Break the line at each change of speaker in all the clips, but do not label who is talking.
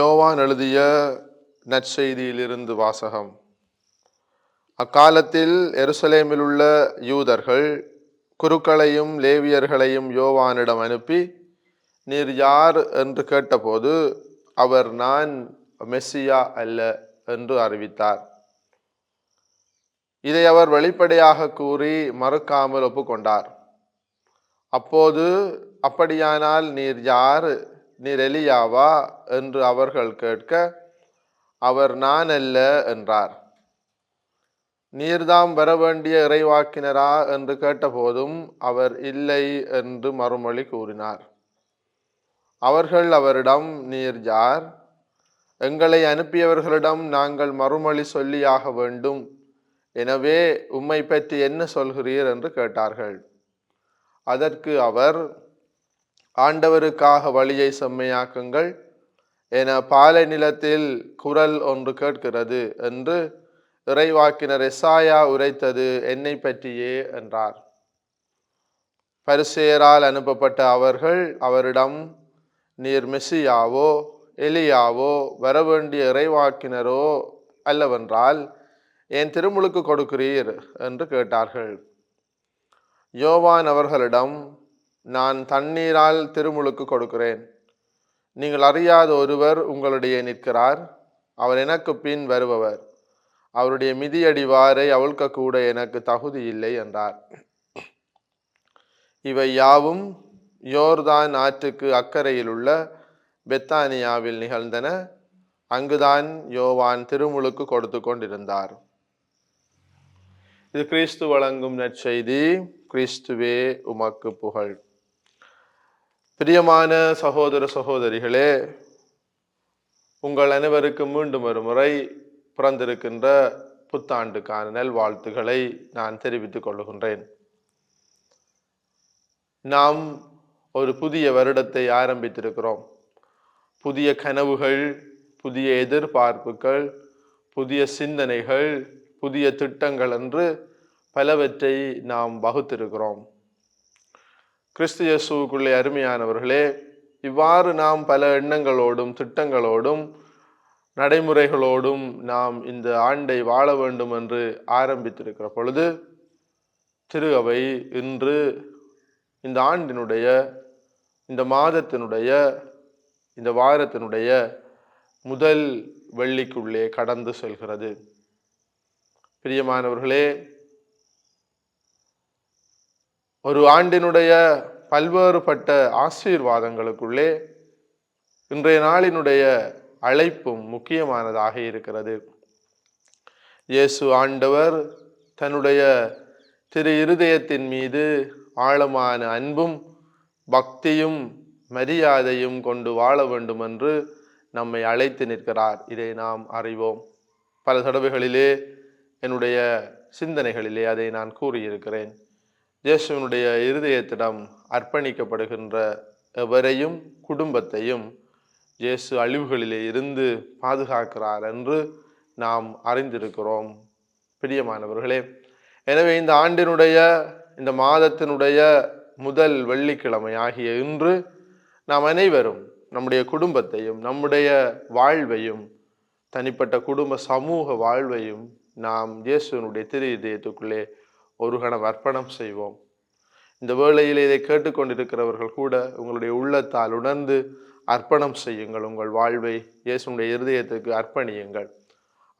யோவான் எழுதிய நற்செய்தியிலிருந்து வாசகம். அக்காலத்தில் எருசலேமில் உள்ள யூதர்கள் குருக்களையும் லேவியர்களையும் யோவானிடம் அனுப்பி நீர் யார் என்று கேட்டபோது அவர் நான் மெஸ்ஸியா அல்ல என்று அறிவித்தார். இதை அவர் வெளிப்படையாக கூறி மறுக்காமல் ஒப்புக்கொண்டார். அப்போது அப்படியானால் நீர் யார் நீர் எலியாவா என்று அவர்கள் கேட்க அவர் நான் அல்ல என்றார். நீர்தாம் வர வேண்டிய இறைவாக்கினரா? என்று கேட்டபோதும் அவர் இல்லை என்று மறுமொழி கூறினார். அவர்கள் அவரிடம் நீர் யார்? எங்களை அனுப்பியவர்களிடம் நாங்கள் மறுமொழி சொல்லியாக வேண்டும். எனவே உம்மை பற்றி என்ன சொல்கிறீர்? என்று கேட்டார்கள். அதற்கு அவர் ஆண்டவருக்காக வழியை செம்மையாக்குங்கள் என பாலை நிலத்தில் குரல் ஒன்று கேட்கிறது என்று இறைவாக்கினர் எசாயா உரைத்தது என்னை பற்றியே என்றார். பரிசேரால் அனுப்பப்பட்ட அவர்கள் அவரிடம் நீர் மெஸ்ஸியாவோ எலியாவோ வரவேண்டிய இறைவாக்கினரோ அல்லவென்றால் என் திருமுழுக்கு கொடுக்கிறீர் என்று கேட்டார்கள். யோவான் அவர்களிடம் நான் தண்ணீரால் திருமுழுக்கு கொடுக்கிறேன். நீங்கள் அறியாத ஒருவர் உங்களுடைய நிற்கிறார். அவர் எனக்கு பின் வருபவர். அவருடைய மிதியடிவாரை அவிழ்க்கக்கூட எனக்கு தகுதி இல்லை என்றார். இவை யாவும் யோர்தான் ஆற்றுக்கு அக்கறையில் உள்ள பெத்தானியாவில் நிகழ்ந்தன. அங்குதான் யோவான் திருமுழுக்கு கொடுத்து கொண்டிருந்தார். இது கிறிஸ்து வழங்கும் நற்செய்தி. கிறிஸ்துவே உமக்கு புகழ். பிரியமான சகோதர சகோதரிகளே உங்கள் அனைவருக்கும் மீண்டும் ஒரு முறை பிறந்திருக்கின்ற புத்தாண்டுக்கான நல்வாழ்த்துக்களை நான் தெரிவித்துக் கொள்கின்றேன். நாம் ஒரு புதிய வருடத்தை ஆரம்பித்திருக்கிறோம். புதிய கனவுகள் புதிய எதிர்பார்ப்புகள் புதிய சிந்தனைகள் புதிய திட்டங்கள் என்று பலவற்றை நாம் வகுத்திருக்கிறோம். கிறிஸ்து இயேசுக்குள்ளே அருமையானவர்களே இவ்வாறு நாம் பல எண்ணங்களோடும் திட்டங்களோடும் நடைமுறைகளோடும் நாம் இந்த ஆண்டை வாழ வேண்டும் என்று ஆரம்பித்திருக்கிற பொழுது திரு அவை இன்று இந்த ஆண்டினுடைய இந்த மாதத்தினுடைய இந்த வாரத்தினுடைய முதல் வெள்ளிக்குள்ளே கடந்து செல்கிறது. பிரியமானவர்களே ஒரு ஆண்டினுடைய பல்வேறுபட்ட ஆசீர்வாதங்களுக்குள்ளே இன்றைய நாளினுடைய அழைப்பும் முக்கியமானதாக இருக்கிறது. இயேசு ஆண்டவர் தன்னுடைய திரு இருதயத்தின் மீது ஆழமான அன்பும் பக்தியும் மரியாதையும் கொண்டு வாழ வேண்டும் என்று நம்மை அழைத்து நிற்கிறார். இதை நாம் அறிவோம். பல தடவைகளிலே என்னுடைய சிந்தனைகளிலே அதை நான் கூறியிருக்கிறேன். இயேசுவனுடைய இருதயத்திடம் அர்ப்பணிக்கப்படுகின்ற எவரையும் குடும்பத்தையும் இயேசு அழிவுகளிலே இருந்து பாதுகாக்கிறார் என்று நாம் அறிந்திருக்கிறோம். பிரியமானவர்களே எனவே இந்த ஆண்டினுடைய இந்த மாதத்தினுடைய முதல் வெள்ளிக்கிழமை ஆகிய இன்று நாம் அனைவரும் நம்முடைய குடும்பத்தையும் நம்முடைய வாழ்வையும் தனிப்பட்ட குடும்ப சமூக வாழ்வையும் நாம் இயேசுவனுடைய திரு இதயத்துக்குள்ளே ஒரு கணம் அர்ப்பணம் செய்வோம். இந்த வேளையில் இதை கேட்டுக்கொண்டிருக்கிறவர்கள் கூட உங்களுடைய உள்ளத்தால் உணர்ந்து அர்ப்பணம் செய்யுங்கள். உங்கள் வாழ்வை இயேசுடைய இருதயத்துக்கு அர்ப்பணியுங்கள்.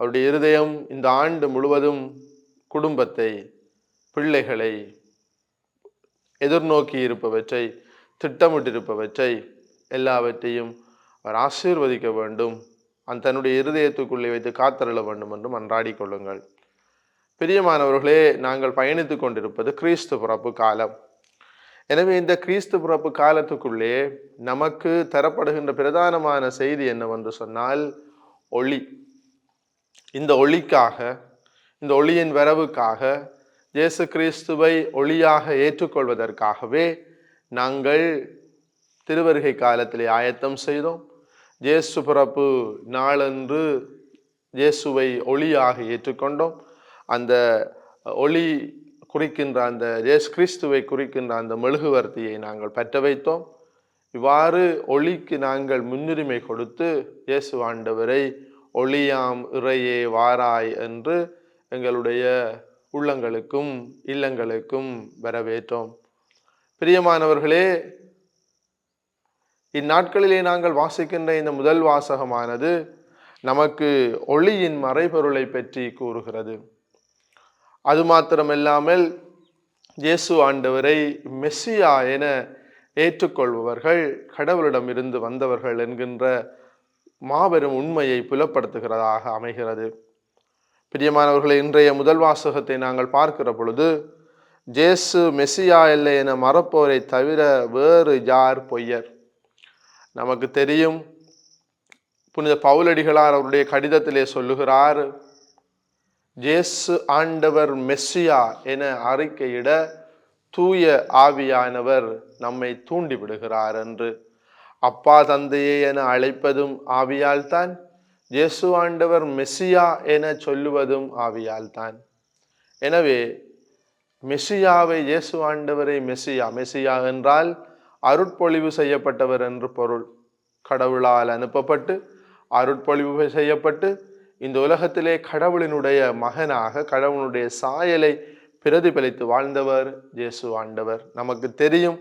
அவருடைய இருதயம் இந்த ஆண்டு முழுவதும் குடும்பத்தை பிள்ளைகளை எதிர்நோக்கி இருப்பவற்றை திட்டமிட்டிருப்பவற்றை எல்லாவற்றையும் அவர் ஆசீர்வதிக்க வேண்டும். அந்த தன்னுடைய இருதயத்துக்குள்ளே வைத்து காத்தருள வேண்டும் என்றும் அன்றாடி கொள்ளுங்கள். பிரியமானவர்களே நாங்கள் பயணித்து கொண்டிருப்பது கிறிஸ்து பிறப்பு காலம். எனவே இந்த கிறிஸ்து பிறப்பு காலத்துக்குள்ளே நமக்கு தரப்படுகின்ற பிரதானமான செய்தி என்னவென்று சொன்னால் ஒளி. இந்த ஒளிக்காக இந்த ஒளியின் வரவுக்காக இயேசு கிறிஸ்துவை ஒளியாக ஏற்றுக்கொள்வதற்காகவே நாங்கள் திருவருகை காலத்திலே ஆயத்தம் செய்தோம். இயேசு பிறப்பு நாளன்று இயேசுவை ஒளியாக ஏற்றுக்கொண்டோம். அந்த ஒளி குறிக்கின்ற அந்த இயேசு கிறிஸ்துவை குறிக்கின்ற அந்த மெழுகுவர்த்தியை நாங்கள் பற்ற வைத்தோம் இவ்வாறு ஒளிக்கு நாங்கள் முன்னுரிமை கொடுத்து இயேசு ஆண்டவரை ஒளியாம் இறையே வாராய் என்று எங்களுடைய உள்ளங்களுக்கும் இல்லங்களுக்கும் வரவேற்றோம். பிரியமானவர்களே இந்நாட்களிலே நாங்கள் வாசிக்கின்ற இந்த முதல் வாசகமானது நமக்கு ஒளியின் மறைபொருளை பற்றி கூறுகிறது. அது மாத்திரமில்லாமல் இயேசு ஆண்டவரை மெஸ்ஸியா என ஏற்றுக்கொள்பவர்கள் கடவுளிடம் இருந்து வந்தவர்கள் என்கின்ற மாபெரும் உண்மையை புலப்படுத்துகிறதாக அமைகிறது. பிரியமானவர்களை இன்றைய முதல் வாசகத்தை நாங்கள் பார்க்கிற பொழுது ஜேசு மெஸ்ஸியா இல்லை என மறப்போரை தவிர வேறு யார் பொய்யர்? நமக்கு தெரியும். புனித பவுலடிகளார் அவருடைய கடிதத்திலே சொல்லுகிறார் ஜேசு ஆண்டவர் மெஸ்ஸியா என அறிக்கையிட தூய ஆவியானவர் நம்மை தூண்டிவிடுகிறார் என்று. அப்பா தந்தையே என அழைப்பதும் ஆவியால் தான் ஜேசு ஆண்டவர் மெஸ்ஸியா என சொல்லுவதும் ஆவியால் தான் எனவே மெஸ்ஸியாவை இயேசு ஆண்டவரை மெஸ்ஸியா மெஸ்ஸியா என்றால் அருட்பொழிவு செய்யப்பட்டவர் என்று பொருள். கடவுளால் அனுப்பப்பட்டு அருட்பொழிவு செய்யப்பட்டு இந்த உலகத்திலே கடவுளினுடைய மகனாக கடவுளுடைய சாயலை பிரதிபலித்து வாழ்ந்தவர் இயேசு ஆண்டவர். நமக்கு தெரியும்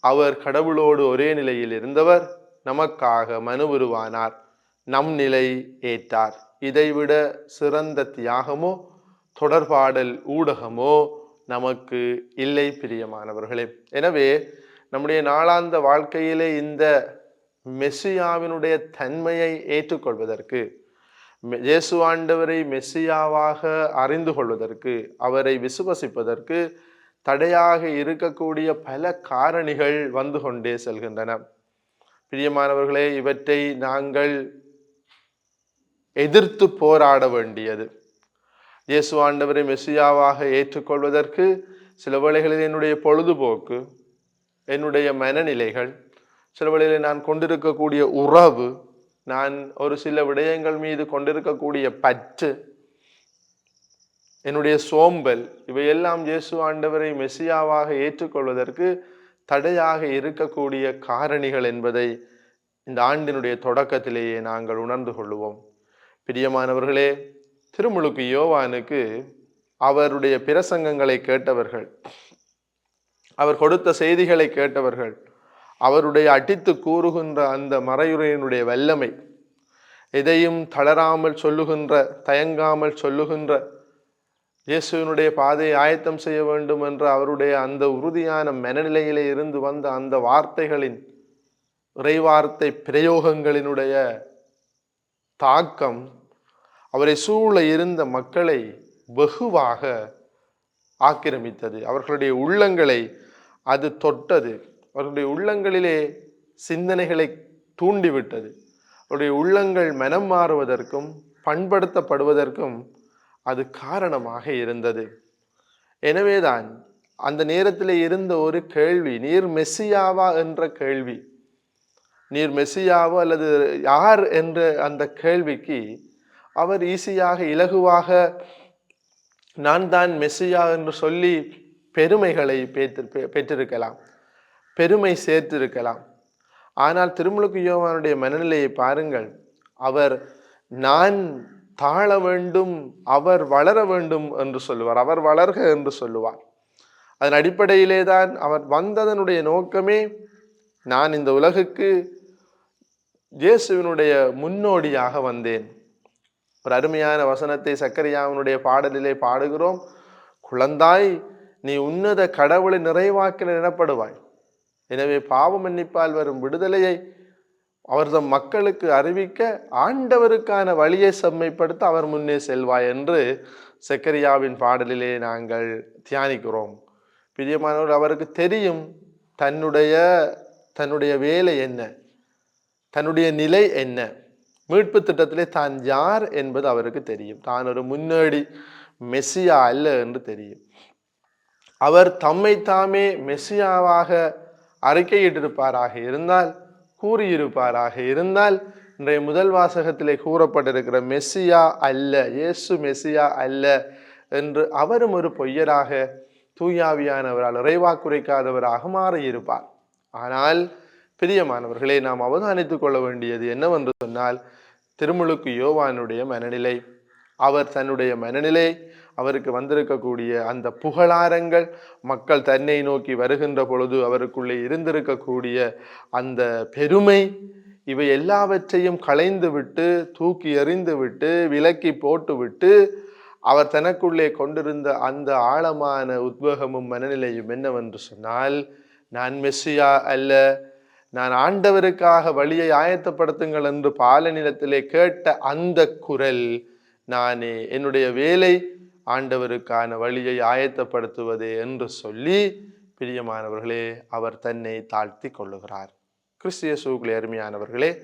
அவர் கடவுளோடு ஒரே நிலையில் இருந்தவர் நமக்காக மனு உருவானார் நம் நிலை ஏற்றார். இதைவிட சிறந்த தியாகமோ தொடர்பாடல் ஊடகமோ நமக்கு இல்லை பிரியமானவர்களே. எனவே நம்முடைய நாளாந்த வாழ்க்கையிலே இந்த மெஸ்ஸியாவினுடைய தன்மையை ஏற்றுக்கொள்வதற்கு மெ- மெஸ்ஸியாவாக அறிந்து கொள்வதற்கு அவரை விசுவசிப்பதற்கு தடையாக இருக்கக்கூடிய பல காரணிகள் வந்து கொண்டே செல்கின்றன. பிரியமானவர்களே இவற்றை நாங்கள் எதிர்த்து போராட வேண்டியது. இயேசு ஆண்டவரை மெஸ்ஸியாவாக ஏற்றுக்கொள்வதற்கு சில வேளைகளில் என்னுடைய பொழுதுபோக்கு என்னுடைய மனநிலைகள் சில வேளைகளில் நான் கொண்டிருக்கக்கூடிய உறவு நான் ஒரு சில விடயங்கள் மீது கொண்டிருக்கக்கூடிய பற்று என்னுடைய சோம்பல் இவையெல்லாம் இயேசு ஆண்டவரை மெஸ்ஸியாவாக ஏற்றுக்கொள்வதற்கு தடையாக இருக்கக்கூடிய காரணிகள் என்பதை இந்த ஆண்டினுடைய தொடக்கத்திலேயே நாங்கள் உணர்ந்து கொள்வோம் பிரியமானவர்களே திருமுழுக்கு யோவானுக்கு அவருடைய பிரசங்கங்களை கேட்டவர்கள் அவர் கொடுத்த செய்திகளை கேட்டவர்கள் அவருடைய அடித்து கூறுகின்ற அந்த மறையுரையினுடைய வல்லமை எதையும் தளராமல் சொல்லுகின்ற தயங்காமல் சொல்லுகின்ற இயேசுவினுடைய பாதையை ஆயத்தம் செய்ய வேண்டும் என்ற அவருடைய அந்த உறுதியான மனநிலையிலே இருந்து வந்த அந்த வார்த்தைகளின் இறைவார்த்தை பிரயோகங்களினுடைய தாக்கம் அவரை சூழ இருந்த மக்களை வெகுவாக ஆக்கிரமித்தது. அவர்களுடைய உள்ளங்களை அது தொட்டது. அவர்களுடைய உள்ளங்களிலே சிந்தனைகளை தூண்டிவிட்டது. அவருடைய உள்ளங்கள் மனம் மாறுவதற்கும் பண்படுத்தப்படுவதற்கும் அது காரணமாக இருந்தது. எனவேதான் அந்த நேரத்தில் இருந்த ஒரு கேள்வி நீர் மெஸ்ஸியாவா? என்ற கேள்வி. நீர் மெஸ்ஸியாவோ அல்லது யார்? என்ற அந்த கேள்விக்கு அவர் ஈஸியாக இலகுவாக நான் தான் மெஸ்ஸியா என்று சொல்லி பெருமைகளை பெற்று பெற்றிருக்கலாம். பெருமை சேர்த்திருக்கலாம். ஆனால் திருமுழுக்கு யோவானுடைய மனநிலையை பாருங்கள். அவர் நான் தாழ வேண்டும் அவர் வளர வேண்டும் என்று சொல்லுவார். அவர் வளர்க என்று சொல்லுவார். அதன் அடிப்படையிலே தான் அவர் வந்ததனுடைய நோக்கமே நான் இந்த உலகுக்கு இயேசுவினுடைய முன்னோடியாக வந்தேன். ஒரு அருமையான வசனத்தை சக்கரியாவினுடைய பாடலிலே பாடுகிறோம். குழந்தாய் நீ உன்னத கடவுளை நிறைவாக்கின எனப்படுவாய். எனவே பாவ மன்னிப்பால் வரும் விடுதலையை அவர்தம் மக்களுக்கு அறிவிக்க ஆண்டவருக்கான வழியை செம்மைப்படுத்த அவர் முன்னே செல்வாய் என்று செக்கரியாவின் பாடலிலே நாங்கள் தியானிக்கிறோம். பிரியமானவர் அவருக்கு தெரியும் தன்னுடைய தன்னுடைய வேலை என்ன தன்னுடைய நிலை என்ன மீட்பு திட்டத்திலே தான் யார் என்பது அவருக்கு தெரியும். தான் ஒரு முன்னோடி மெஸ்ஸியா அல்ல என்று தெரியும். அவர் தம்மை தாமே மெஸ்ஸியாவாக அறிக்கையிட்டிருப்பாராக இருந்தால் கூறியிருப்பாராக இருந்தால் இன்றைய முதல் வாசகத்திலே கூறப்பட்டிருக்கிற மெஸ்ஸியா அல்ல இயேசு மெஸ்ஸியா அல்ல என்று அவரும் ஒரு பொய்யராக தூயாவியானவரால் இறைவாக்குரைக்காதவராக மாறியிருப்பார். ஆனால் பிரியமானவர்களை நாம் அவதானித்துக் கொள்ள வேண்டியது என்னவென்று சொன்னால் திருமுழுக்கு யோவானுடைய மனநிலை. அவர் தன்னுடைய மனநிலை அவருக்கு வந்திருக்கக்கூடிய அந்த புகழாரங்கள் மக்கள் தன்னை நோக்கி வருகின்ற பொழுது அவருக்குள்ளே இருந்திருக்கக்கூடிய அந்த பெருமை இவை எல்லாவற்றையும் களைந்து விட்டு தூக்கி எறிந்து விட்டு விலக்கி போட்டுவிட்டு அவர் தனக்குள்ளே கொண்டிருந்த அந்த ஆழமான உத்வேகமும் மனநிலையும் என்னவென்று சொன்னால் நான் மெஸ்ஸியா அல்ல நான் ஆண்டவருக்காக வழியை ஆயத்தப்படுத்துங்கள் என்று பாலநிலத்திலே கேட்ட அந்த குரல் நானே என்னுடைய வேலை ஆண்டவருக்கான வழியை ஆயத்தப்படுத்துவது என்று சொல்லி பிரியமானவர்களே அவர் தன்னை தாழ்த்தி கொள்ளுகிறார். கிறிஸ்திய சூக்களே அருமையானவர்களே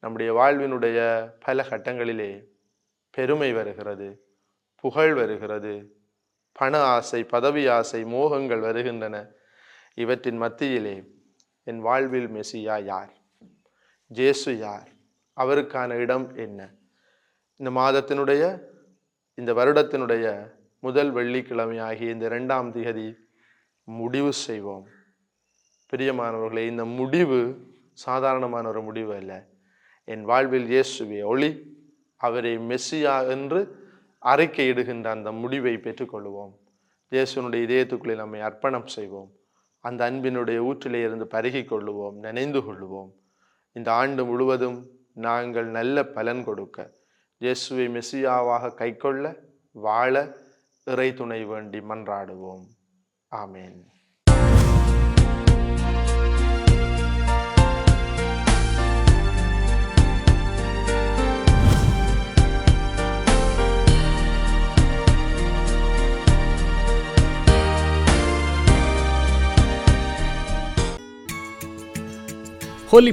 நம்முடைய வாழ்வினுடைய பல கட்டங்களிலே பெருமை வருகிறது புகழ் வருகிறது பண ஆசை பதவி ஆசை மோகங்கள் வருகின்றன. இவற்றின் மத்தியிலே என் வாழ்வில் மெசியா யார்? ஜேசு யார்? அவருக்கான இடம் என்ன? இந்த மாதத்தினுடைய இந்த வருடத்தினுடைய முதல் வெள்ளிக்கிழமை ஆகிய இந்த இரண்டாம் திகதி முடிவு செய்வோம். பிரியமானவர்களே இந்த முடிவு சாதாரணமான ஒரு முடிவு அல்ல. என் வாழ்வில் இயேசுவே ஒளி அவரை மெஸ்ஸியா என்று அறிக்கையிடுகின்ற அந்த முடிவை பெற்றுக்கொள்வோம். இயேசுனுடைய இதயத்துக்குள்ளே நம்மை அர்ப்பணம் செய்வோம். அந்த அன்பினுடைய ஊற்றிலே இருந்து பருகி கொள்ளுவோம் நினைந்து கொள்ளுவோம். இந்த ஆண்டு முழுவதும் நாங்கள் நல்ல பலன் கொடுக்க இயேசுவை மெஸ்ஸியாவாக கைக்கொள்ள வாழ இறை துணை வேண்டி மன்றாடுவோம். ஆமேன்.
ஹோலி